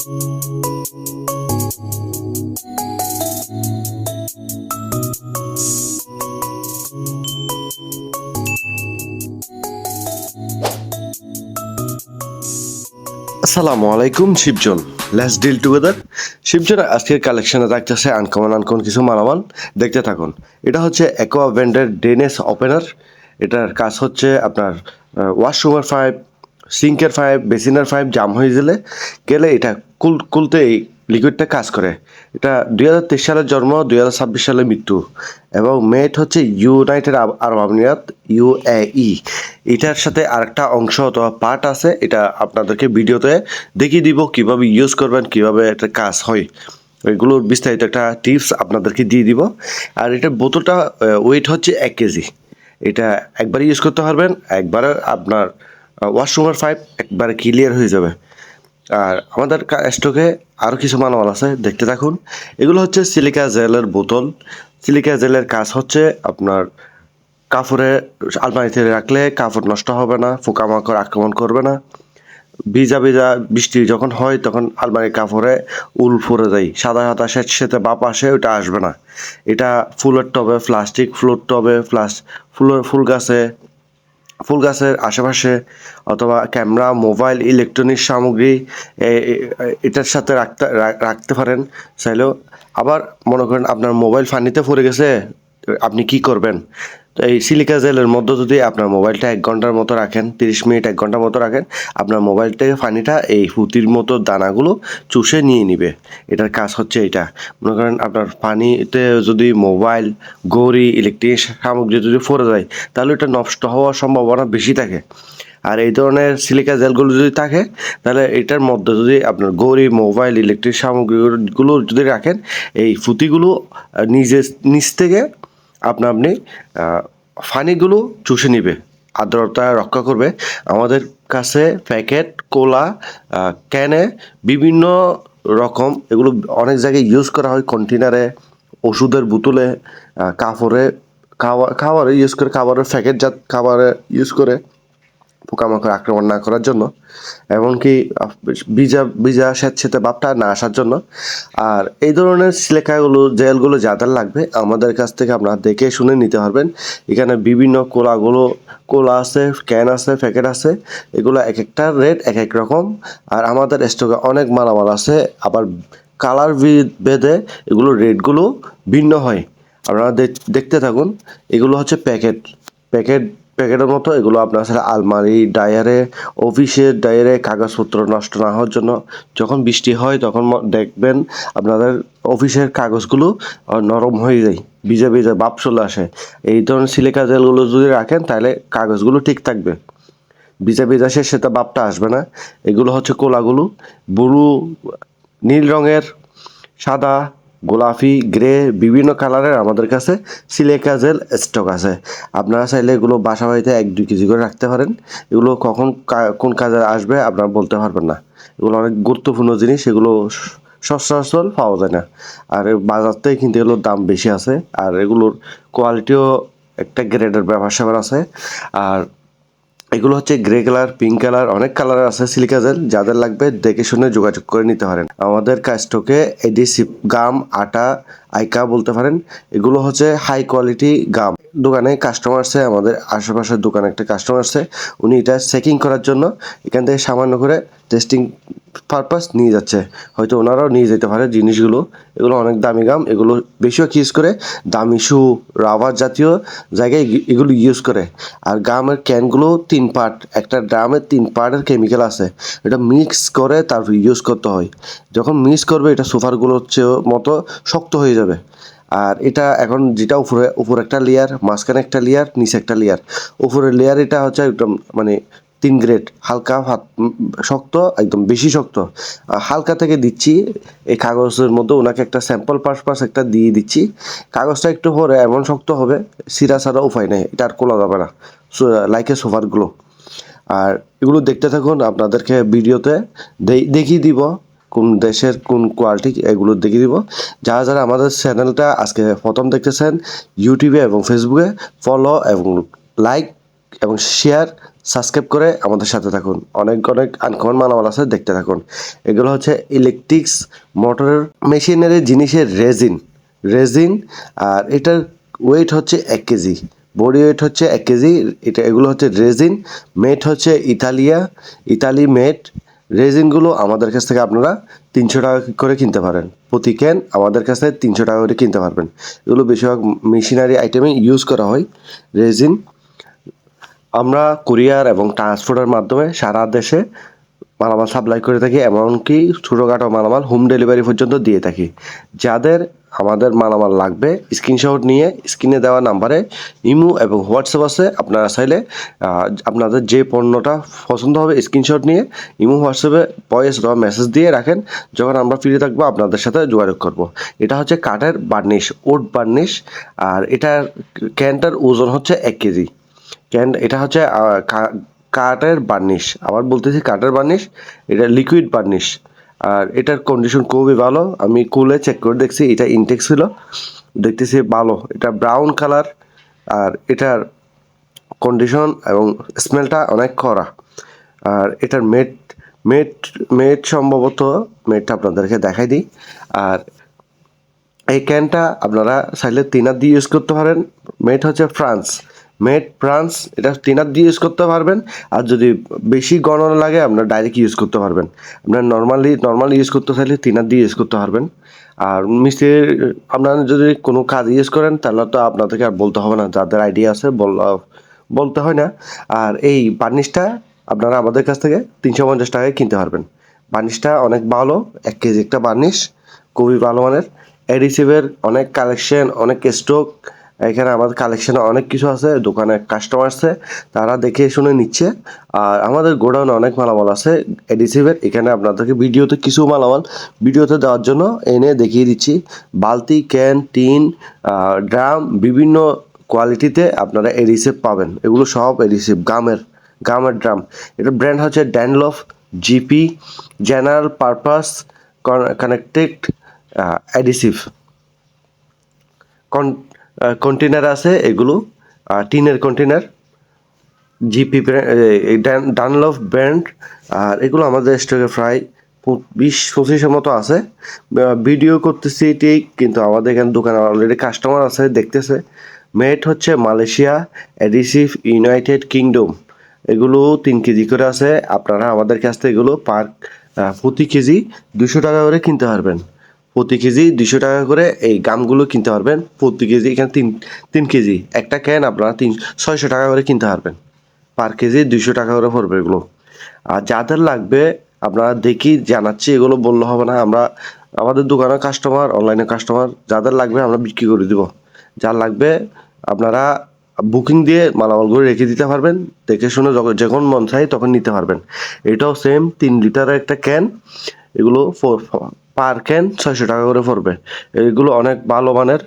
আসসালামু আলাইকুম, শিবজন। লেটস ডিল টুগেদার শিবজন, আজকের কালেকশনে রাখতেছে আনকমন আনকমন কিছু মালামাল। দেখতে থাকুন। এটা হচ্ছে অ্যাকোয়া ব্র্যান্ডের ডেনেস ওপেনার এটার কাজ হচ্ছে আপনার ওয়াশরুমের পাইপ সিঙ্কের পাইপ বেসিনের পাইপ জাম হয়ে গেলে গেলে এটা কুল কুলতে এই লিকুইডটা কাজ করে। এটা দুই হাজার তেইশ সালের জন্ম, দুই হাজার ছাব্বিশ সালে মৃত্যু। এবং মেট হচ্ছে ইউনাইটেড আরব আমিরাত ইউএই এটার সাথে আরেকটা অংশ অথবা পার্ট আছে, এটা আপনাদেরকে ভিডিওতে দেখিয়ে দিব কীভাবে ইউজ করবেন, কীভাবে এটা কাজ হয়। এগুলোর বিস্তারিত একটা টিপস আপনাদেরকে দিয়ে দিব। আর এটার বোতলটা ওয়েট হচ্ছে এক কেজি। এটা একবার ইউজ করতে পারবেন, একবারে আপনার ওয়াশরুমের পাইপ একবারে ক্লিয়ার হয়ে যাবে। আর আমাদের স্টকে আরও কিছু মালামাল আছে, দেখতে থাকুন। এগুলো হচ্ছে সিলিকা জেলের বোতল। সিলিকা জেলের কাজ হচ্ছে আপনার কাপড়ে আলমারিতে রাখলে কাপড় নষ্ট হবে না, পোকামাকড় আক্রমণ করবে না। ভিজা ভিজা বৃষ্টি যখন হয়, তখন আলমারির কাপড়ে উল ফুরে যায় সাদা সাদা সেচ সেতে বাপ আসে ওটা আসবে না। এটা ফুলের টবে প্লাস্টিক ফুলের টবে প্লাস ফুলের ফুল গাছে ফুল গাছের আশেপাশে অথবা ক্যামেরা, মোবাইল ইলেকট্রনিক সামগ্রী এটার সাথে রাখতে রাখতে পারেন। চাইলেও আবার মনে করেন আপনার মোবাইল ফানিতে পড়ে গেছে, আপনি কি করবেন? তো এই সিলিকা জেলের মধ্যে যদি আপনার মোবাইলটা এক ঘণ্টার মতো রাখেন, তিরিশ মিনিট এক ঘণ্টার মতো রাখেন, আপনার মোবাইল থেকে পানিটা এই ফুতির মতো দানাগুলো চুষে নিয়ে নিবে। এটার কাজ হচ্ছে এটা মনে করেন আপনার পানিতে যদি মোবাইল গড়ি ইলেকট্রিক সামগ্রী যদি পড়ে যায়, তাহলে এটা নষ্ট হওয়ার সম্ভাবনা বেশি থাকে। আর এই ধরনের সিলিকা জেলগুলো যদি থাকে, তাহলে এটার মধ্যে যদি আপনার গড়ি মোবাইল ইলেকট্রিক সামগ্রীগুলো যদি রাখেন, এই ফুতিগুলো নিজে, নিচ থেকে আপনা আপনি ফানিগুলো চুষে নিবে, আর্দ্রতা রক্ষা করবে। আমাদের কাছে প্যাকেট, কোলা ক্যানে বিভিন্ন রকম, এগুলো অনেক জায়গায় ইউজ করা হয় কন্টেনারে ওষুধের বোতলে কাপড়ে, খাওয়া খাবারে ইউজ করে, খাবারের প্যাকেটজাত খাবারে ইউজ করে। পোকামাকড় আক্রমণ না করার জন্য, এমনকি ভিজা ভিজা স্যাঁতস্যাঁতে ভাবটা না আসার জন্য। আর এই ধরনের সিলেকাগুলো জেলগুলো যাদের লাগবে, আমাদের কাছ থেকে আপনারা দেখে শুনে নিতে পারবেন। এখানে বিভিন্ন কোলাগুলো, কোলা আছে, ক্যান আছে, প্যাকেট আছে, এগুলো এক একটা রেট এক এক রকম। আর আমাদের স্টকে অনেক মালামাল আছে, আবার কালার ভেদে এগুলো রেটগুলো ভিন্ন হয়। আপনারা দেখতে থাকুন, এগুলো হচ্ছে প্যাকেট। প্যাকেট প্যাকেটের মতো, এগুলো আপনার সাথে আলমারি, ডায়ারে, অফিসের ডায়ারে কাগজপত্র নষ্ট না হওয়ার জন্য যখন বৃষ্টি হয় তখন দেখবেন আপনাদের অফিসের কাগজগুলো নরম হয়ে যায়, ভিজে ভিজে বাপ চলে আসে। এই ধরনের সিলিকা জেলগুলো যদি রাখেন তাহলে কাগজগুলো ঠিক থাকবে। ভিজা ভিজা সে সেটা বাপটা আসবে না। এগুলো হচ্ছে কোলাগুলো ব্লু নীল রঙের, সাদা গোলাপি, গ্রে, বিভিন্ন কালারের আমাদের কাছে সিলেকা জেল স্টক আছে। আপনারা চাইলে এগুলো বাসা বাড়িতে এক দুই কেজি করে রাখতে পারেন। এগুলো কখন কোন কাজে আসবে আপনারা বলতে পারবেন না। এগুলো অনেক গুরুত্বপূর্ণ জিনিস, এগুলো সচরাচর পাওয়া যায় না। আর বাজার থেকে কিন্তু এগুলোর দাম বেশি আছে। আর এগুলোর কোয়ালিটিও একটা গ্রেডের স্যাপার আছে। আর এগুলো হচ্ছে গ্রে কালার পিঙ্ক কালার অনেক কালার আছে সিলিকা জেল যাদের লাগবে দেখে শুনে যোগাযোগ করে নিতে পারেন। আমাদের কাস্টকে এডিসিভ গাম আটা, আইকা বলতে পারেন। এগুলো হচ্ছে হাই কোয়ালিটি গাম দোকানে কাস্টমার আছে, আমাদের আশেপাশের দোকানে একটা কাস্টমার আছে, উনি এটা চেকিং করার জন্য এখান থেকে সামান্য করে টেস্টিং পারপাস নিয়ে যাচ্ছে। হয়তো ওনারাও নিয়ে যেতে পারে জিনিসগুলো, এগুলো অনেক দামি গাম এগুলো বেশিরভাগ ইউজ করে? দামি শু রাবার জাতীয় জায়গায় এগুলো ইউজ করে। আর গামের ক্যানগুলো তিন পার্ট একটা ড্রামের তিন পার্টের কেমিক্যাল আছে। এটা মিক্স করে তারপর ইউজ করতে হয়। যখন মিক্স করবে, এটা সোফারগুলোর চেয়ে মতো শক্ত হয়ে যাবে। আর এটা এখন যেটা উপরে উপরে একটা লেয়ার মাঝখানে একটা লেয়ার নিচে একটা লেয়ার উপরের লেয়ার এটা হচ্ছে একদম মানে তিন গ্রেড হালকা হাত শক্ত, একদম বেশি শক্ত। হালকা থেকে দিচ্ছি, এই কাগজের মধ্যে ওনাকে একটা স্যাম্পল পারপাস একটা দিয়ে দিচ্ছি। কাগজটা একটু পরে এমন শক্ত হবে সিরা ছাড়া উপায় নেই, এটা আর কোলা যাবে না। লাইকে সোফারগুলো আর এগুলো দেখতে থাকুন আপনাদেরকে ভিডিওতে দেখিয়ে দিব কোন দেশের কোন কোয়ালিটি এগুলো দেখিয়ে দিব। যারা যারা আমাদের চ্যানেলটা আজকে প্রথম দেখতেছেন ইউটিউবে এবং ফেসবুকে ফলো এবং লাইক এবং শেয়ার সাবস্ক্রাইব করে আমাদের সাথে থাকুন। অনেক অনেক আনকমন মালামাল আছে, দেখতে থাকুন। এগুলো হচ্ছে ইলেকট্রিক্স মোটরের মেশিনারি জিনিসের রেজিন রেজিন আর এটার ওয়েট হচ্ছে এক কেজি। বডি ওয়েট হচ্ছে এক কেজি। এটা এগুলো হচ্ছে রেজিন মেট হচ্ছে ইতালিয়া। ইতালি মেট রেজিনগুলো আমাদের কাছ থেকে আপনারা তিনশো টাকা করে কিনতে পারেন। প্রতি ক্যান আমাদের কাছ থেকে তিনশো টাকা করে কিনতে পারবেন। এগুলো বেশিরভাগ মেশিনারি আইটেমে ইউজ করা হয় রেজিন। আমরা কুরিয়ার এবং ট্রান্সপোর্টের মাধ্যমে সারা দেশে মালামাল সাপ্লাই করে থাকি, এমনকি ছোটোখাটো মালামাল হোম ডেলিভারি পর্যন্ত দিয়ে থাকি। যাদের আমাদের মালামাল লাগবে। স্ক্রিনশট নিয়ে স্ক্রিনে দেওয়া নাম্বারে ইমো এবং হোয়াটসঅ্যাপ আছে। আপনারা চাইলে আপনাদের যে পণ্যটা পছন্দ হবে, স্ক্রিনশট নিয়ে ইমো, হোয়াটসঅ্যাপে ভয়েস অথবা মেসেজ দিয়ে রাখেন। যখন আমরা ফ্রি থাকব, আপনাদের সাথে যোগাযোগ করব। এটা হচ্ছে কাঠের বার্নিশ, ওট বার্নিশ। আর এটার ক্যানটার ওজন হচ্ছে এক কেজি। ক্যান এটা হচ্ছে কাঠের বার্নিশ। আবার বলতেছি কাঠের বার্নিশ, এটা লিকুইড বার্নিশ। আর এটার কন্ডিশন খুবই ভালো। আমি কুলে চেক করে দেখছি, এটা ইনটেক ছিল। দেখতেছি ভালো। এটা ব্রাউন কালার আর এটার কন্ডিশন এবং স্মেলটা অনেক কড়া। আর এটার মেট মেট মেট সম্ভবত মেটটা আপনাদেরকে দেখাই দিই। আর এই ক্যানটা আপনারা চাইলে তিনার দিয়ে ইউজ করতে পারেন। মেট হচ্ছে ফ্রান্স। মেট ফ্রান্স এটা তিনার দিয়ে ইউজ করতে পারবেন। আর যদি বেশি গণনা লাগে, আপনার ডাইরেক্ট ইউজ করতে পারবেন। আপনার নর্মালি নর্মাল ইউজ করতে চাইলে তিনার দিয়ে ইউজ করতে পারবেন। আর মিস্ত্রির আপনারা যদি কোনো কাজ ইউজ করেন, তাহলে তো আপনাদেরকে আর বলতে হবে না। যাদের আইডিয়া আছে, বল- বলতে হয় না। আর এই বার্নিশটা আপনারা আমাদের কাছ থেকে তিনশো পঞ্চাশ টাকায় কিনতে পারবেন। বার্নিশটা অনেক ভালো, এক কেজি একটা বার্নিশ খুবই ভালো মানের। এডিসিভের অনেক কালেকশন অনেক স্টক এখানে আমাদের কালেকশনে অনেক কিছু আছে, দোকানে কাস্টমার আছে, তারা দেখে শুনে নিচ্ছে। আর আমাদের গোডাউনে অনেক মালামাল আছে এডিসিভের এখানে আপনাদেরকে ভিডিওতে কিছু মালামাল ভিডিওতে দেওয়ার জন্য এনে দেখিয়ে দিচ্ছি। বালতি ক্যান টিন ড্রাম বিভিন্ন কোয়ালিটিতে আপনারা এডিসিভ পাবেন। এগুলো সব এডিসিভ গামের গামের ড্রাম এটা ব্র্যান্ড হচ্ছে Dunlop GP general purpose connected adhesive container আছে এগুলো। টিনের কন্টেনার জিপি ডানলভ ব্র্যান্ড আর এগুলো আমাদের স্টকে প্রায় বিশ, পঁচিশের মতো আছে। ভিডিও করতেছি ঠিক, কিন্তু আমাদের এখানে দোকানে অলরেডি কাস্টমার আছে, দেখতেছে। মেট হচ্ছে মালয়েশিয়া এডিসিভ ইউনাইটেড কিংডম এগুলো তিন কেজি করে আছে। আপনারা আমাদের কাছ থেকে এগুলো পার প্রতি কেজি দুশো টাকা করে কিনতে পারবেন। প্রতি কেজি দুশো টাকা করে এই গামগুলো কিনতে পারবেন। প্রতি কেজি এখানে তিন তিন কেজি। একটা ক্যান আপনারা তিন, ছয়শো টাকা করে কিনতে পারবেন। পার কেজি দুশো টাকা করে পড়বে এগুলো। আর যাদের লাগবে, আপনারা দেখি জানাচ্ছি, এগুলো বললে হবে না। আমরা, আমাদের দোকানের কাস্টমার অনলাইনে কাস্টমার যাদের লাগবে আমরা বিক্রি করে দিব। যার লাগবে, আপনারা বুকিং দিয়ে মালামাল করে রেখে দিতে পারবেন। দেখে শুনে যখন মন চাই তখন নিতে পারবেন। এটাও সেম তিন লিটারের একটা ক্যান এগুলো পার ক্যান ছয়শো টাকা করে পড়বে? এগুলো অনেক ভালো মানের।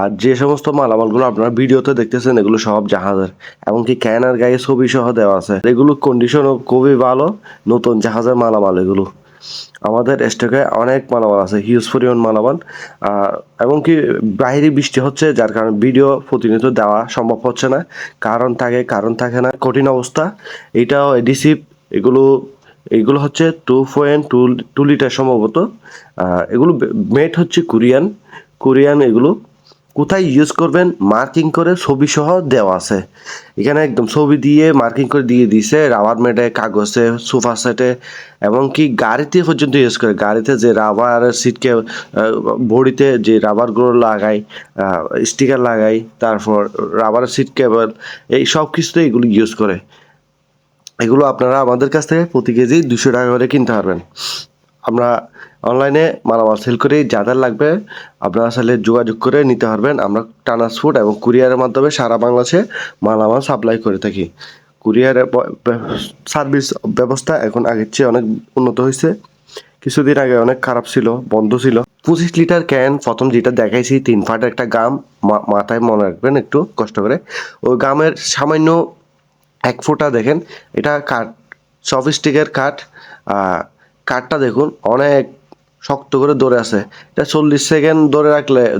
আর যে সমস্ত মালামালগুলো আপনারা ভিডিওতে দেখতেছেন, এগুলো সব জাহাজের। এমনকি ক্যান আর গায়ে ছবি সহ দেওয়া আছে। এগুলো কন্ডিশনও খুবই ভালো, নতুন জাহাজের মালামাল এগুলো। আমাদের স্টকে অনেক মালামাল আছে হিউজ পরিমাণ মালামাল। আর এমনকি বাইরে বৃষ্টি হচ্ছে, যার কারণে ভিডিও প্রতিনিয়ত দেওয়া সম্ভব হচ্ছে না। কারণ থাকে কারণ থাকে না, কঠিন অবস্থা। এটাও এডিসিভ এগুলো এগুলো হচ্ছে two point two two litre সম্ভবত এগুলো মেট হচ্ছে কোরিয়ান। কোরিয়ান এগুলো কোথায় ইউজ করবেন? মার্কিং করে ছবি সহ দেওয়া আছে। এখানে একদম ছবি দিয়ে মার্কিং করে দিয়ে দিছে রাবার মেটে কাগজে সোফা সেটে এমনকি গাড়িতে পর্যন্ত ইউজ করে। গাড়িতে যে রাবার সিটকে বডিতে যে রাবারগুলো লাগাই স্টিকার লাগাই, তারপর রাবারের সিট কেবল এই সব কিছুতে এগুলো ইউজ করে। এগুলো আপনারা আমাদের কাছ থেকে প্রতি কেজি দুশো টাকা করে কিনতে পারবেন। আমরা অনলাইনে মালামাল সেল করি যা যা লাগবে আপনারা চাইলে যোগাযোগ করে নিতে পারবেন। আমরা ট্রান্সপোর্ট এবং কুরিয়ারের মাধ্যমে সারা বাংলাদেশে মালামাল সাপ্লাই করে থাকি। কুরিয়ারের সার্ভিস ব্যবস্থা এখন আগের চেয়ে অনেক উন্নত হয়েছে। কিছুদিন আগে অনেক খারাপ ছিল, বন্ধ ছিল। পঁচিশ লিটার ক্যান প্রথম যেটা দেখাইছি, তিন ফাট একটা গাম মাথায় মনে রাখবেন একটু কষ্ট করে। ওই গামের সামান্য এক ফোঁটা দেখেন, এটা কাঠ সফিস্টিকের কাঠ কাঠটা দেখুন অনেক শক্ত করে ধরে আছে। এটা চল্লিশ সেকেন্ড ধরে রাখলে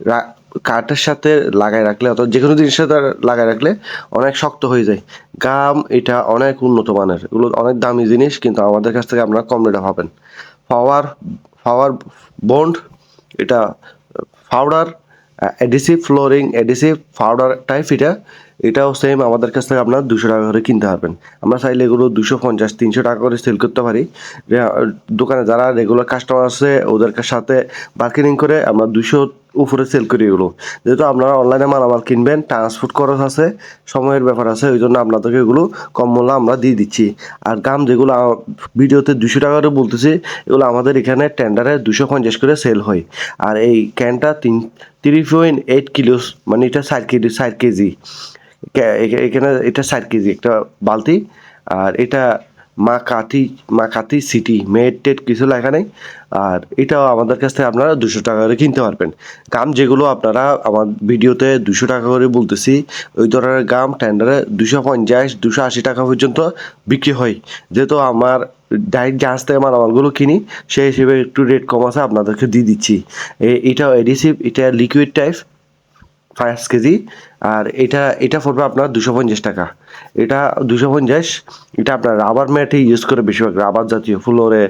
রা- কাঠের সাথে লাগাই রাখলে অথবা যে কোনো জিনিসের সাথে লাগাই রাখলে অনেক শক্ত হয়ে যায়। গাম এটা অনেক উন্নত মানের, এগুলো অনেক দামি জিনিস, কিন্তু আমাদের কাছ থেকে আপনারা কম রেটে পাবেন। পাওয়ার পাওয়ার বন্ড, এটা powder, adhesive flooring, adhesive powder type এটা এটাও সেম আমাদের কাছ থেকে আপনার দুশো টাকা করে কিনতে পারবেন। আমরা চাইলে এগুলো দুশো পঞ্চাশ, তিনশো টাকা করে সেল করতে পারি। দোকানে যারা রেগুলার কাস্টমার আছে, ওদের সাথে বার্গেনিং করে আমরা দুশো উপরে সেল করি এগুলো। যেহেতু আপনারা অনলাইনে মালামাল কিনবেন ট্রান্সপোর্ট খরচ আছে, সময়ের ব্যাপার আছে, ওই জন্য আপনাদেরকে এগুলো কম মূল্য আমরা দিয়ে দিচ্ছি। আর গাম যেগুলো ভিডিওতে দুশো টাকা করে বলতেছি, এগুলো আমাদের এখানে টেন্ডারে দুশো পঞ্চাশ করে সেল হয়। আর এই ক্যানটা তিন থ্রি পয়েন্ট এইট কিলোস মানে এটা ষাট কেজি ষাট কেজি। এখানে এটা ষাট কেজি, একটা বালতি, আর এটা মা কাতি মা কাতি সিটি, মেড টেড কিছু লেখা নেই, আর এটাও আমাদের কাছ থেকে আপনারা দুশো টাকা করে কিনতে পারবেন। গাম যেগুলো আপনারা আমার ভিডিওতে দুশো টাকা করে বলতেছি, ওই ধরনের গাম টেন্ডারে দুশো পঞ্চাশ, দুশো আশি টাকা পর্যন্ত বিক্রি হয়। যেহেতু আমার ডাইরেক্ট জাহাজ থেকে মালামালগুলো কিনি, সেই হিসেবে একটু রেট কম আছে, আপনাদেরকে দিয়ে দিচ্ছি। এটাও এডিসিভ এটা লিকুইড টাইপ পাঁচ কেজি, আর এটা এটা পড়বে আপনার দুশো পঞ্চাশ টাকা। এটা দুশো পঞ্চাশ, এটা আপনার রাবার ম্যাটে ইউজ করে বেশিরভাগ রাবার জাতীয়, ফ্লোরে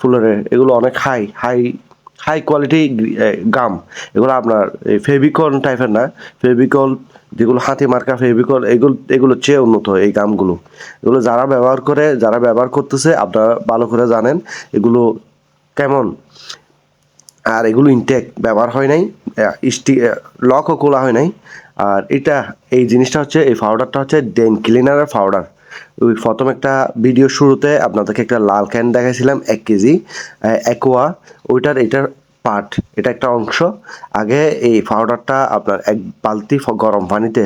ফ্লোরে, এগুলো অনেক high high high quality gum এগুলো আপনার এই ফেভিকল টাইপের না ফেভিকল যেগুলো হাতে মার্কা ফেভিকল এগুলো এগুলো চেয়ে উন্নত এই গামগুলো এগুলো যারা ব্যবহার করে, যারা ব্যবহার করতেছে, আপনারা ভালো করে জানেন এগুলো কেমন। আর এগুলো ইনটেক ব্যবহার হয় নাই স্টি লকও খোলা হয় নাই। আর এটা, এই জিনিসটা হচ্ছে, এই পাউডারটা হচ্ছে ডেন ক্লিনারের পাউডার ওই প্রথম একটা ভিডিও শুরুতে আপনাদেরকে একটা লাল ক্যান দেখাইছিলাম, এক কেজি অ্যাকোয়া ওইটার, এটার পার্ট এটা একটা অংশ। আগে এই পাউডারটা আপনার এক বালতি গরম পানিতে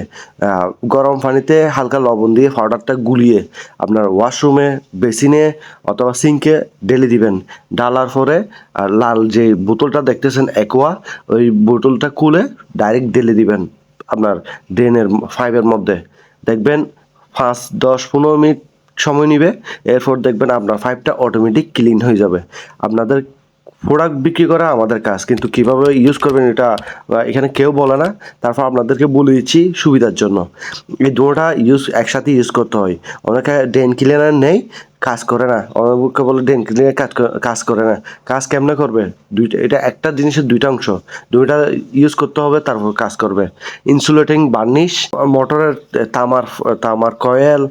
গরম পানিতে হালকা লবণ দিয়ে পাউডারটা গুলিয়ে আপনার ওয়াশরুমে বেসিনে অথবা সিঙ্কে ঢেলে দিবেন। ডালার পরে আর লাল যে বোতলটা দেখতেছেন অ্যাকোয়া ওই বোতলটা খুলে ডাইরেক্ট ঢেলে দিবেন আপনার ড্রেনের পাইপের মধ্যে। দেখবেন পাঁচ, দশ, পনেরো মিনিট সময় নিবে, এরপর দেখবেন আপনার ফাইভটা অটোমেটিক ক্লিন হয়ে যাবে। আপনাদের প্রোডাক্ট বিক্রি করা আমাদের কাজ। কিন্তু কীভাবে ইউজ করবেন এটা এখানে কেউ বলে না, তারপর আপনাদেরকে বলে দিচ্ছি সুবিধার জন্য। এই দুটোটা ইউজ একসাথে ইউজ করতে হয়। অনেকে ড্রেন ক্লিনার নেই কাজ করে না। অনেকে বলে ডেন কাজ কাজ করে না। কাজ কেমনে করবে? দুইটা, এটা একটা জিনিসের দুইটা অংশ। দুইটা ইউজ করতে হবে, তারপর কাজ করবে। ইনসুলেটিং বার্নিশ মোটরের তামার তামার কয়েল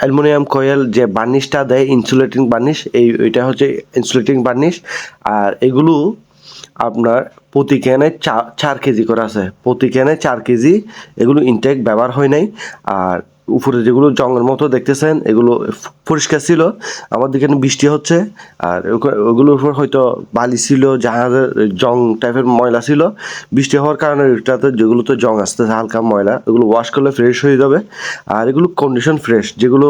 অ্যালুমিনিয়াম কয়েল যে বার্নিশটা দেয় ইনসুলেটিং বার্নিশ এই, এটা হচ্ছে ইনসুলেটিং বার্নিশ আর এগুলো আপনার প্রতি ক্যানে চার কেজি করে আছে। প্রতি ক্যানে চার কেজি। এগুলো ইনটেক ব্যবহার হয় নাই। আর উপরে যেগুলো জঙ্গের মতো দেখতেছেন, এগুলো পরিষ্কার ছিল। আমাদের এখানে বৃষ্টি হচ্ছে, আর ওগুলোর উপর হয়তো বালি ছিল জাহাজের জং টাইপের ময়লা ছিল। বৃষ্টি হওয়ার কারণে এটাতে যেগুলোতে জং আসতেছে হালকা ময়লা এগুলো ওয়াশ করলে ফ্রেশ হয়ে যাবে। আর এগুলো কন্ডিশন ফ্রেশ যেগুলো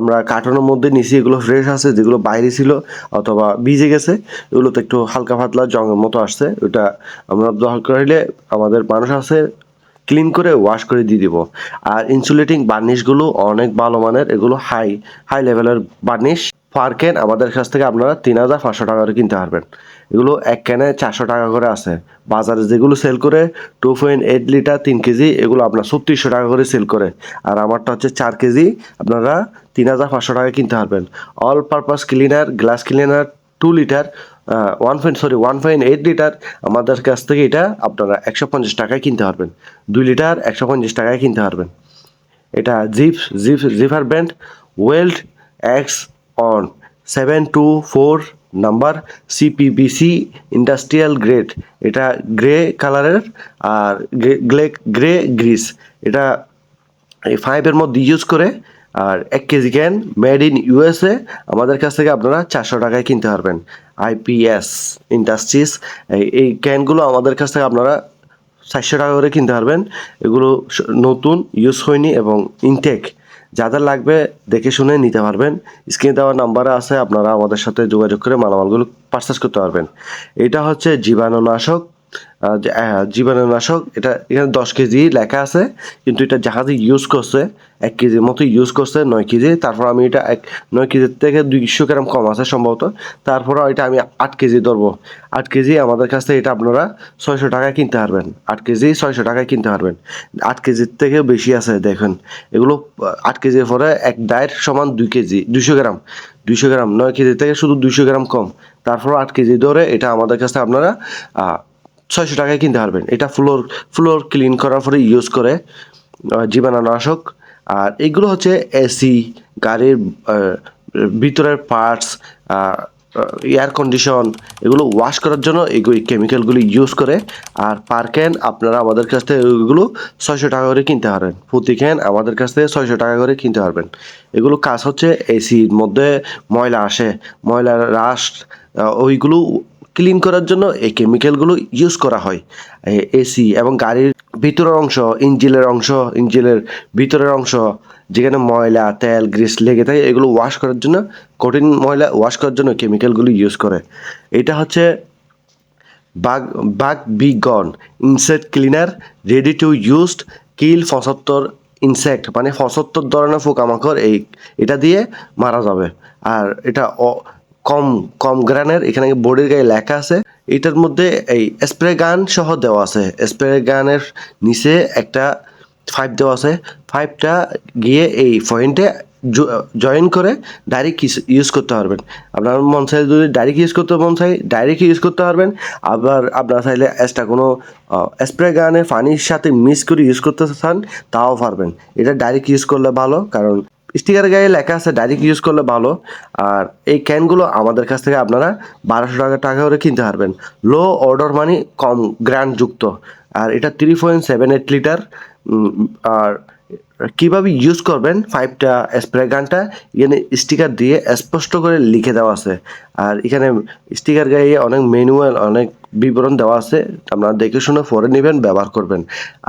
আমরা কার্টনের মধ্যে নিছি, এগুলো ফ্রেশ আছে, যেগুলো বাইরে ছিল অথবা ভিজে গেছে, এগুলোতে একটু হালকা পাতলা জঙের মতো আসছে। ওটা আমরা দরকার হলে আমাদের মানুষ আছে ক্লিন করে ওয়াশ করে দিয়ে দিব। আর ইনসুলেটিং বার্নিশগুলো অনেক ভালো মানের, এগুলো হাই হাই লেভেলের বার্নিশ পার ক্যান আমাদের কাছ থেকে আপনারা তিন হাজার পাঁচশো টাকা করে কিনতে পারবেন। এগুলো এক ক্যানে চারশো টাকা করে আছে। বাজারে যেগুলো সেল করে টু পয়েন্ট এইট লিটার তিন কেজি, এগুলো আপনার ছত্রিশশো টাকা করে সেল করে। আর আমারটা হচ্ছে চার কেজি, আপনারা তিন হাজার পাঁচশো টাকা কিনতে পারবেন। All purpose cleaner glass cleaner two litre one point sorry one point eight litre আমাদের কাছ থেকে এটা আপনারা একশো পঞ্চাশ টাকায় কিনতে পারবেন। দুই লিটার একশো পঞ্চাশ টাকায় কিনতে পারবেন। এটা জিপ জিপ zipper brand weld X on seven two four number CPVC industrial grade এটা গ্রে কালারের আর গ্রে গ্রে গ্রিস এটা এই ফাইভের মধ্যে ইউজ করে আর এক KG can made in USA আমাদের কাছ থেকে আপনারা চারশো টাকায় কিনতে পারবেন। আইপিএস ইন্ডাস্ট্রিজ এই ক্যানগুলো আমাদের কাছ থেকে আপনারা চারশো টাকা করে কিনতে পারবেন। এগুলো নতুন ইউজ হয়নি এবং ইনটেক যাদের লাগবে দেখে শুনে নিতে পারবেন। স্ক্রিনে দেওয়া নাম্বারে আছে, আপনারা আমাদের সাথে যোগাযোগ করে মালামালগুলো পারচেস করতে পারবেন। এটা হচ্ছে জীবাণুনাশক জীবাণুনাশক, এটা এখানে দশ কেজি লেখা আছে, কিন্তু এটা জাহাজে ইউজ করছে, এক কেজির মতো ইউজ করছে, নয় কেজি। তারপর আমি এটা এক, নয় কেজির থেকে দুইশো গ্রাম কম আছে সম্ভবত। তারপর এটা আমি আট কেজি ধরবো। আট কেজি আমাদের কাছ থেকে এটা আপনারা ছয়শো টাকায় কিনতে পারবেন। আট কেজি ছয়শো টাকায় কিনতে পারবেন। আট কেজির থেকে বেশি আছে, দেখেন। এগুলো আট কেজির পরে এক ডায়েট সমান দুই কেজি, দুইশো গ্রাম। দুইশো গ্রাম, নয় কেজি থেকে শুধু দুইশো গ্রাম কম। তারপর আট কেজি ধরে এটা আমাদের কাছে আপনারা ছয়শো টাকায় কিনতে পারবেন। এটা ফ্লোর ফ্লোর ক্লিন করার পরে ইউজ করে জীবাণুনাশক। আর এগুলো হচ্ছে এসি গাড়ির ভিতরের পার্টস এয়ার কন্ডিশন এগুলো ওয়াশ করার জন্য এগুলো কেমিক্যালগুলি ইউজ করে। আর পার ক্যান আপনারা আমাদের কাছ থেকে এগুলো ছয়শো টাকা করে কিনতে পারবেন। প্রতি ক্যান আমাদের কাছ থেকে ছয়শো টাকা করে কিনতে পারবেন। এগুলো কাজ হচ্ছে এসির মধ্যে ময়লা আসে। ময়লা রাস্ট ওইগুলো ক্লিন করার জন্য এই কেমিক্যালগুলো ইউজ করা হয়। এসি এবং গাড়ির ভিতরের অংশ, ইঞ্জিলের অংশ, ইঞ্জিলের ভিতরের অংশ, যেখানে ময়লা, তেল, গ্রিস লেগে থাকে, এগুলো ওয়াশ করার জন্য, কঠিন ময়লা ওয়াশ করার জন্য কেমিক্যালগুলো ইউজ করে। এটা হচ্ছে bug bug B gone insect cleaner ready to used kill পঁচাত্তর ইনসেক্ট মানে পঁচাত্তর ধরনের পোকামাকড়, এই, এটা দিয়ে মারা যাবে। আর এটা কম কম গ্রানের এখানে বোর্ডের গায়ে লেখা আছে। এটার মধ্যে এই স্প্রে গান সহ দেওয়া আছে। স্প্রে গানের নিচে একটা ফাইভ দেওয়া আছে। ফাইভটা গিয়ে এই পয়েন্টে জয়েন করে ডাইরেক্ট ইউজ করতে পারবেন। আপনার মন চাইলে যদি ডাইরেক্ট ইউজ করতে মন চাই ডাইরেক্ট ইউজ করতে পারবেন। আবার আপনার চাইলে এক্সট্রা কোনো স্প্রে গানে পানির সাথে মিক্স করে ইউজ করতে চান, তাও পারবেন। এটা ডাইরেক্ট ইউজ করলে ভালো, কারণ স্টিকার গায়ে লেখা আছে ডাইরেক্ট ইউজ করলে ভালো। আর এই ক্যানগুলো আমাদের কাছ থেকে আপনারা বারোশো টাকা টাকা করে কিনতে পারবেন। লো অর্ডার মানে কম গ্র্যান্ড যুক্ত। আর এটা three point seven eight litre আর কীভাবে ইউজ করবেন ফাইভটা স্প্রে গানটা এখানে স্টিকার দিয়ে স্পষ্ট করে লিখে দেওয়া আছে। আর এখানে স্টিকার গায়ে অনেক ম্যানুয়াল অনেক বিবরণ দেওয়া আছে। আপনারা দেখে শুনে পরে নেবেন, ব্যবহার করবেন।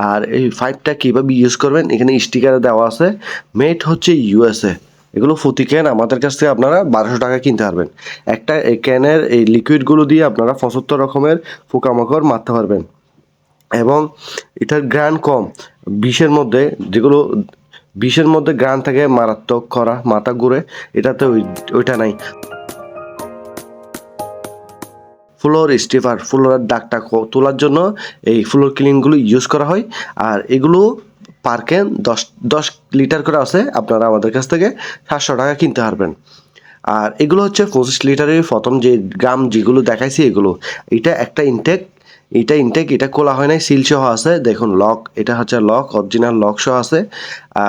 আর এই ফাইভটা কীভাবে ইউজ করবেন, এখানে স্টিকারে দেওয়া আছে। মেট হচ্ছে ইউএসএ এগুলো প্রতি ক্যান আমাদের কাছ থেকে আপনারা বারোশো টাকা কিনতে পারবেন। একটা এই ক্যানের এই লিকুইডগুলো দিয়ে আপনারা পঁচাত্তর রকমের পোকামাকড় মারতে পারবেন। এবং এটার গ্রান কম। বিষের মধ্যে যেগুলো, বিষের মধ্যে গ্রান থাকে মারাত্মক করা মাথা ঘুরে, এটাতে ওই, ওইটা নাই। ফ্লোর স্টিফার, ফ্লোরের দাগটা তোলার জন্য এই ফ্লোর ক্লিনগুলো ইউজ করা হয়। আর এগুলো পার ক্যান দশ দশ লিটার করে আছে, আপনারা আমাদের কাছ থেকে সাতশো টাকা কিনতে পারবেন। আর এগুলো হচ্ছে পঁচিশ লিটারের প্রথম যে গ্রাম যেগুলো দেখাইছি এগুলো, এটা একটা ইনটেক এটা ইনটেক এটা খোলা হয় নাই সিল সহ আছে। দেখুন লক এটা হচ্ছে লক অরিজিনাল লক সহ আছে।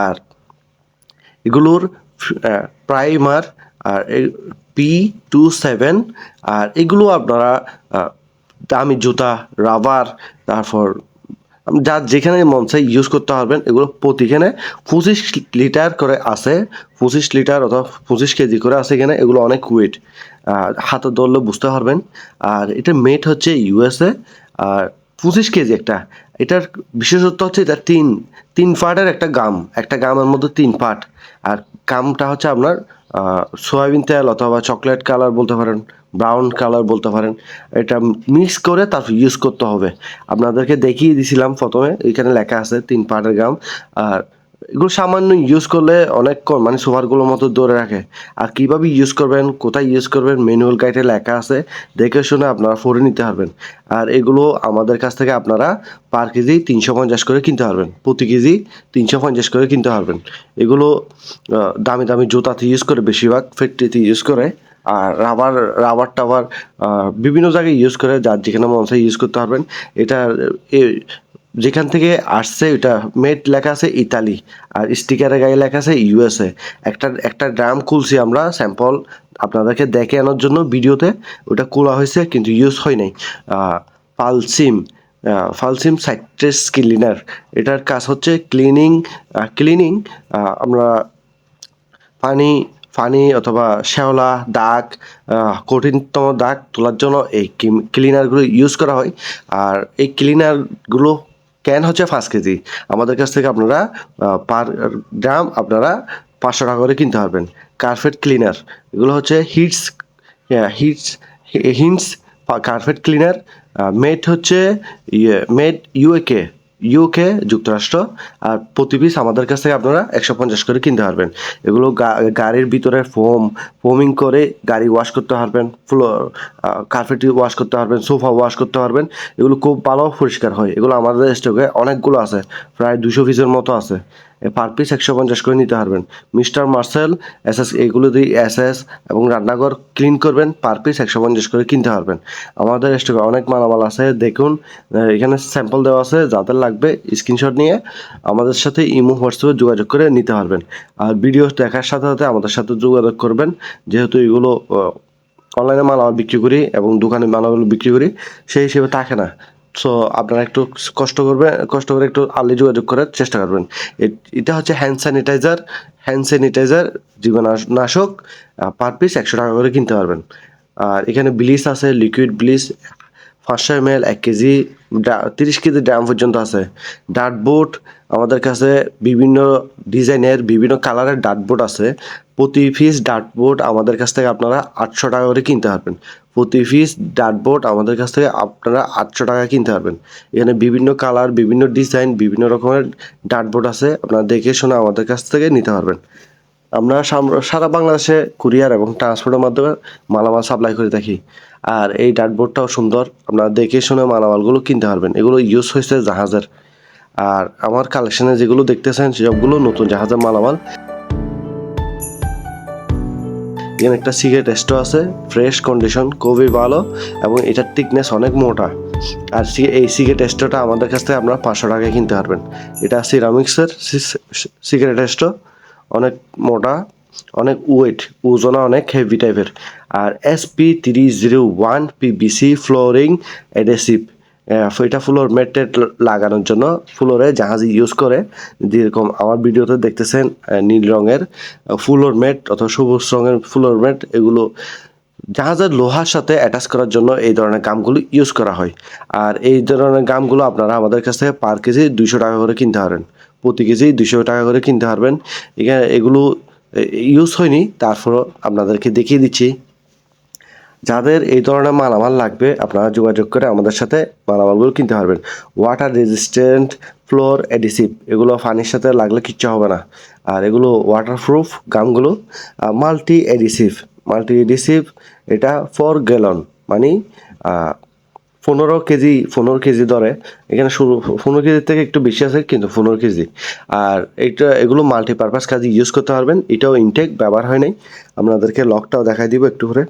আর এগুলোর প্রাইমার আর পি টু সেভেন আর এগুলো আপনারা দামি জুতা রাবার তারপর যা যেখানে মন চাই ইউজ করতে পারবেন। এগুলো প্রতিখানে পঁচিশ লিটার করে আছে। পঁচিশ লিটার অথবা পঁচিশ কেজি করে আছে এখানে। এগুলো অনেক ওয়েট হাতে ধরলে বুঝতে পারবেন। আর এটা মেট হচ্ছে ইউএসএ আর পঁচিশ কেজি একটা। এটার বিশেষত্ব হচ্ছে এটা তিন তিন পার্টের একটা গাম। একটা গামের মধ্যে তিন পার্ট আর গামটা হচ্ছে আপনার সোয়াবিন তেল অথবা চকলেট কালার বলতে পারেন, ব্রাউন কালার বলতে পারেন। এটা মিক্স করে তারপর ইউজ করতে হবে। আপনাদেরকে দেখিয়ে দিছিলাম প্রথমে। এখানে লেখা আছে তিন পার্টের গাম। আর এগুলো সামান্য ইউজ করলে অনেকক্ষণ মানে সোফারগুলোর মতো ধরে রাখে। আর কীভাবে ইউজ করবেন, কোথায় ইউজ করবেন ম্যানুয়াল গাইডে লেখা আছে, দেখে শুনে আপনারা পড়ে নিতে পারবেন। আর এগুলো আমাদের কাছ থেকে আপনারা পার কেজি তিনশো পঞ্চাশ করে কিনতে পারবেন। প্রতি কেজি তিনশো পঞ্চাশ করে কিনতে পারবেন। এগুলো দামি দামি জুতাতে ইউজ করে বেশিরভাগ ফ্যাক্টরিতে ইউজ করে। আর রাবার রাবার টাবার বিভিন্ন জায়গায় ইউজ করে, যার যেখানে মন ইউজ করতে পারবেন। এটা যেখান থেকে আসছে এটা মেড লেখা আছে ইতালি আর স্টিকারের গায়ে লেখা আছে ইউএসএ। একটা একটা ড্রাম খুলছি আমরা, স্যাম্পল আপনাদেরকে দেখে আনার জন্য ভিডিওতে। ওটা খোলা হয়েছে কিন্তু ইউজ হয় নাই। পালসিম ফালসিম সাইট্রেস ক্লিনার। এটার কাজ হচ্ছে ক্লিনিং ক্লিনিং আমরা পানি পানি অথবা শ্যাওলা, দাগ কঠিনতম দাগ তোলার জন্য এই ক্লিনারগুলো ইউজ করা হয়। আর এই ক্লিনারগুলো ক্যান হচ্ছে পাঁচ কেজি। আমাদের কাছ থেকে আপনারা পার গ্রাম আপনারা পাঁচশো টাকা করে কিনতে পারবেন। কার্পেট ক্লিনার এগুলো হচ্ছে hits hits hints carpet cleaner মেট হচ্ছে ইয়ে মেড ইউএকে ইউকে যুক্তরাষ্ট্র আর প্রতি পিস আমাদের কাছ থেকে আপনারা একশো পঞ্চাশ করে কিনতে পারবেন। এগুলো গাড়ির ভিতরে ফোম ফোমিং করে গাড়ি ওয়াশ করতে পারবেন ফ্লোর কার্পেট ওয়াশ করতে পারবেন সোফা ওয়াশ করতে পারবেন। এগুলো খুব ভালো পরিষ্কার হয়। এগুলো আমাদের স্টকে অনেকগুলো আছে, প্রায় দুশো পিসের মতো আছে। পার পিস একশো পঞ্চাশ করে নিতে পারবেন। মিস্টার মার্সেল এস এস এগুলো দিয়ে এস এস এবং রান্নাঘর ক্লিন করবেন পার পিস একশো পঞ্চাশ করে কিনতে পারবেন। আমাদের স্টকে অনেক মালামাল আছে, দেখুন এখানে স্যাম্পল দেওয়া আছে, যাদের লাগবে স্ক্রিনশট নিয়ে আমাদের সাথে ইমো, হোয়াটসঅ্যাপে যোগাযোগ করে নিতে পারবেন। আর ভিডিও দেখার সাথে সাথে আমাদের সাথে যোগাযোগ করবেন, যেহেতু এগুলো অনলাইনে মালামাল বিক্রি করি এবং দোকানে মালামাল বিক্রি করি, সেই হিসেবে থাকে না। সো আপনারা একটু কষ্ট করবেন কষ্ট করে একটু আর্লি যোগাযোগ করার চেষ্টা করবেন। এটা হচ্ছে হ্যান্ড স্যানিটাইজার হ্যান্ড স্যানিটাইজার জীবাণুনাশক পার পিস একশো টাকা করে কিনতে পারবেন। আর এখানে ব্লিচ আছে লিকুইড ব্লিচ, পাঁচশো এম এল এক কেজি তিরিশ কেজি ড্রাম পর্যন্ত আছে। ডার্ট বোর্ড আমাদের কাছে বিভিন্ন ডিজাইনের, বিভিন্ন কালারের ডার্ট বোর্ড আছে। প্রতি পিস ডার্ট বোর্ড আমাদের কাছ থেকে আপনারা আটশো টাকা করে কিনতে পারবেন। প্রতি পিস ডার্ট বোর্ড আমাদের কাছ থেকে আপনারা আটশো টাকা কিনতে পারবেন। এখানে বিভিন্ন কালার বিভিন্ন ডিজাইন বিভিন্ন রকমের ডার্ট বোর্ড আছে। আপনারা দেখে শুনে আমাদের কাছ থেকে নিতে পারবেন। আমরা সারা বাংলাদেশে কুরিয়ার এবং ট্রান্সপোর্টের মাধ্যমে মালামাল সাপ্লাই করে থাকি। আর এই ডার্টবোর্ডটাও সুন্দর। আপনারা দেখে শুনে মালামালগুলো কিনতে পারবেন। এগুলো ইউজ হয়েছে জাহাজের। আর আমার কালেকশনে যেগুলো দেখতেছেন, সবগুলো নতুন জাহাজের মালামাল। এখানে একটা সিগারেট স্টো আছে, ফ্রেশ কন্ডিশন, খুবই ভালো এবং এটার থিকনেস অনেক মোটা। আর এই সিগারেট স্টোটা আমাদের কাছ থেকে আপনারা পাঁচশো টাকায় কিনতে পারবেন। এটা সিরামিক্সের সিগারেট স্টো অনেক মোটা, অনেক ওয়েট ওজনা অনেক হেভি টাইপের আর SP three zero one PVC flooring adhesive এটা ফ্লোর ম্যাটেড লাগানোর জন্য ফ্লোরে জাহাজ ইউজ করে। যেরকম আমার ভিডিওতে দেখতেছেন নীল রঙের ফ্লোর ম্যাট অথবা সবুজ রঙের ফ্লোর ম্যাট, এগুলো জাহাজের লোহার সাথে অ্যাটাচ করার জন্য এই ধরনের গামগুলো ইউজ করা হয়। আর এই ধরনের গামগুলো আপনারা আমাদের কাছ থেকে পার কেজি দুইশো টাকা করে কিনতে পারেন প্রতি কেজি দুইশো টাকা করে কিনতে পারবেন। এখানে এগুলো ইউজ হয়নি, তারপরও আপনাদেরকে দেখিয়ে দিচ্ছি। যাদের এই ধরনের মালামাল লাগবে, আপনারা যোগাযোগ করে আমাদের সাথে মালামালগুলো কিনতে পারবেন। ওয়াটার রেজিস্ট্যান্ট ফ্লোর অ্যাডিসিভ এগুলো পানির সাথে লাগলে কিচ্ছু হবে না। আর এগুলো ওয়াটারপ্রুফ গামগুলো মাল্টি অ্যাডিসিভ মাল্টি অ্যাডিসিভ এটা ফোর গ্যালন মানে পনেরো কেজি পনেরো কেজি ধরে এখানে শুরু, পনেরো কেজির থেকে একটু বেশি আছে, কিন্তু পনেরো কেজি। আর এটা এগুলো মাল্টিপারপাস কাজে ইউজ করতে পারবেন। এটাও ইনটেক ব্যবহার হয় নাই। আপনাদেরকে লকটাও দেখাই দিব একটু করে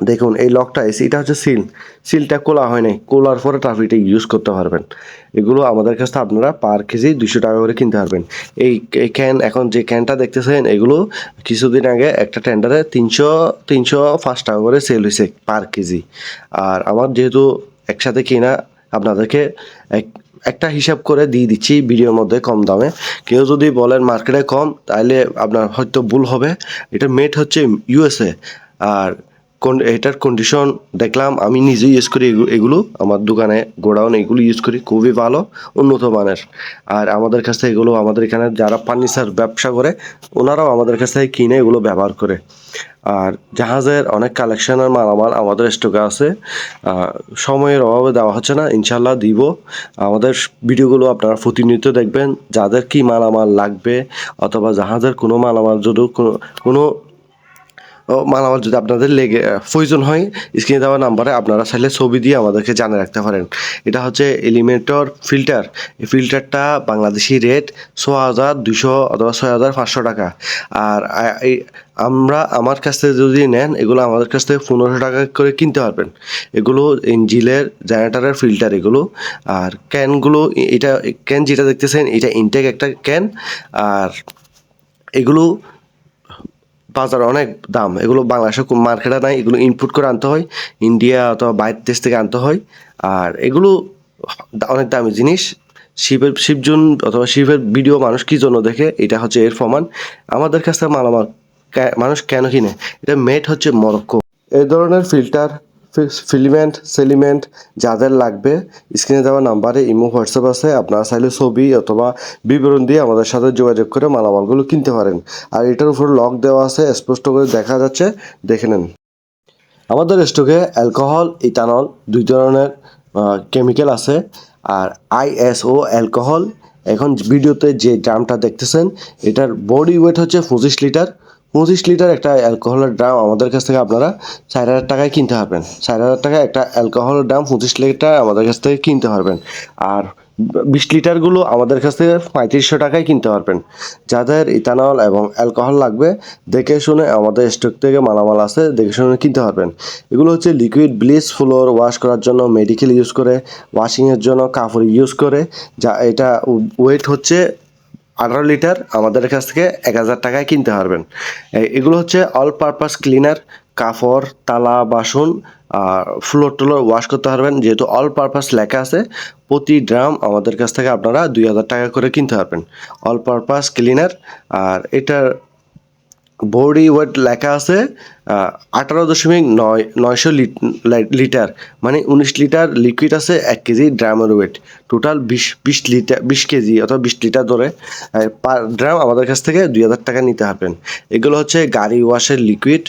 দেখুন, এই লকটা এসে এটা হচ্ছে সিল সিলটা কোলা হয় নাই। কোলার পরে ট্রাফিকটা ইউজ করতে পারবেন। এগুলো আমাদের কাছে আপনারা পার কেজি দুশো টাকা করে কিনতে পারবেন। এই ক্যান এখন যে ক্যানটা দেখতেছেন, এগুলো কিছুদিন আগে একটা টেন্ডারে তিনশো তিনশো পাঁচ টাকা করে সেল হয়েছে পার কেজি আর আমার যেহেতু একসাথে কিনা, আপনাদেরকে এক, একটা হিসাব করে দিয়ে দিচ্ছি ভিডিওর মধ্যে কম দামে। কেউ যদি বলেন মার্কেটে কম তাহলে আপনার হয়তো ভুল হবে। এটা মেড হচ্ছে ইউএসএ আর এটার কন্ডিশন দেখলাম, আমি নিজেই ইউজ করি এগু- এগুলো। আমার দোকানে গোডাউন এগুলো ইউজ করি, খুবই ভালো, উন্নত মানের। আর আমাদের কাছ থেকে এগুলো আমাদের এখানে যারা ফার্নিচার ব্যবসা করে, ওনারাও আমাদের কাছ থেকে কিনে এগুলো ব্যবহার করে। আর জাহাজের অনেক কালেকশনের মালামাল আমাদের স্টকে আছে। সময়ের অভাবে দেওয়া হচ্ছে না ইনশাল্লাহ দিব। আমাদের ভিডিওগুলো আপনারা প্রতিনিয়ত দেখবেন, যাদের কি মালামাল লাগবে, অথবা জাহাজের কোনো মালামাল যদি কোনো মালামাল যদি আপনাদের লেগে প্রয়োজন হয় স্ক্রিনে দেওয়া নাম্বারে আপনারা চাইলে ছবি দিয়ে আমাদেরকে জানিয়ে রাখতে পারেন। এটা হচ্ছে এলিমেন্টর ফিল্টার এই ফিল্টারটা বাংলাদেশি রেট ছ হাজার দুশো অথবা ছয় হাজার পাঁচশো টাকা। আর আমরা আমার কাছ থেকে যদি নেন, এগুলো আমাদের কাছ থেকে পনেরোশো টাকা করে কিনতে পারবেন। এগুলো ইঞ্জিলের জেনারেটারের ফিল্টার এগুলো। আর ক্যানগুলো এটা ক্যান যেটা দেখতেছেন, এটা ইনটেক একটা ক্যান আর এগুলো বাজারে অনেক দাম। এগুলো বাংলাদেশে মার্কেটে নাই, এগুলো ইনপুট করে আনতে হয়। ইন্ডিয়া অথবা বাইরের দেশ থেকে আনতে হয়। আর এগুলো অনেক দামি জিনিস। শিবের, শিবজন অথবা শিবের ভিডিও মানুষ কী জন্য দেখে, এটা হচ্ছে এর প্রমাণ। আমাদের কাছ থেকে মালামাল মানুষ কেন কিনে? এটা মেট হচ্ছে মরক্কো। এই ধরনের ফিল্টার ফিলিমেন্ট সেলিমেন্ট যাদের লাগবে স্ক্রিনে দেওয়া নাম্বারে ইমো হোয়াটসঅ্যাপ আছে, আপনারা চাইলে ছবি অথবা বিবরণ দিয়ে আমাদের সাথে যোগাযোগ করে মালামালগুলো কিনতে পারেন। আর এটার উপর লক দেওয়া আছে, স্পষ্ট করে দেখা যাচ্ছে, দেখে নেন। আমাদের স্টকে অ্যালকোহল ইথানল দুই ধরনের কেমিক্যাল আছে, আর আইএসও অ্যালকোহল এখন ভিডিওতে যে ড্রামটা দেখতেছেন, এটার বডি ওয়েট হচ্ছে পঁচিশ লিটার পঁচিশ লিটার একটা অ্যালকোহলের ড্রাম আমাদের কাছ থেকে আপনারা চার হাজার টাকায় কিনতে পারবেন। চার হাজার টাকায় একটা অ্যালকোহলের ড্রাম পঁচিশ লিটার আমাদের কাছ থেকে কিনতে পারবেন। আর বিশ লিটারগুলো আমাদের কাছ থেকে পঁয়ত্রিশশো টাকায় কিনতে পারবেন। যাদের ইথানল এবং অ্যালকোহল লাগবে, দেখে শুনে আমাদের স্টক থেকে মালামাল আছে, দেখে শুনে কিনতে পারবেন। এগুলো হচ্ছে লিকুইড ব্লিচ ফ্লোর ওয়াশ করার জন্য, মেডিকেল ইউজ করে, ওয়াশিংয়ের জন্য, কাপড় ইউজ করে। যা এটা ওয়েট হচ্ছে আঠারো লিটার আমাদের কাছ থেকে এক হাজার টাকায় কিনতে পারবেন। এগুলো হচ্ছে অল পারপাস ক্লিনার কাপড় তালা, বাসন, আর ফ্লোর টোলোর ওয়াশ করতে পারবেন। যেহেতু অল পারপাস লেখা আছে, প্রতি ড্রাম আমাদের কাছ থেকে আপনারা দুই হাজার টাকা করে কিনতে পারবেন। অল পারপাস ক্লিনার আর এটার বডি ওয়েট লেখা আছে আঠারো দশমিক নয়, নয়শো লিটার মানে উনিশ লিটার লিকুইড আছে এক কেজি ড্রামের ওয়েট টোটাল বিশ বিশ লিটার, বিশ কেজি অথবা বিশ লিটার ধরে পার ড্রাম আমাদের কাছ থেকে দুই হাজার টাকা নিতে পারবেন। এগুলো হচ্ছে গাড়ি ওয়াশের লিকুইড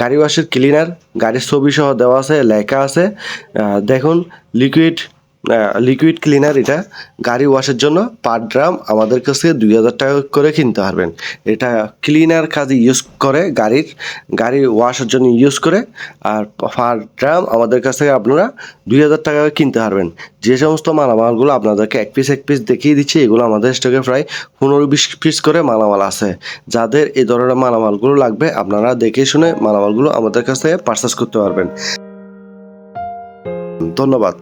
গাড়ি ওয়াশের ক্লিনার গাড়ির ছবি সহ দেওয়া আছে, লেখা আছে। দেখুন লিকুইড লিকুইড ক্লিনার এটা গাড়ি ওয়াশের জন্য পার ড্রাম আমাদের কাছে দুই হাজার টাকা করে কিনতে পারবেন। এটা ক্লিনার কাজে ইউজ করে গাড়ির, গাড়ি ওয়াশের জন্য ইউজ করে আর পার ড্রাম আমাদের কাছ থেকে আপনারা দুই হাজার টাকা কিনতে পারবেন। যে সমস্ত মালামালগুলো আপনাদেরকে এক পিস এক পিস দেখিয়ে দিচ্ছি, এগুলো আমাদের স্টকে প্রায় পনেরো বিশ পিস করে মালামাল আছে। যাদের এই ধরনের মালামালগুলো লাগবে, আপনারা দেখে শুনে মালামালগুলো আমাদের কাছ থেকে পারচেস করতে পারবেন। ধন্যবাদ।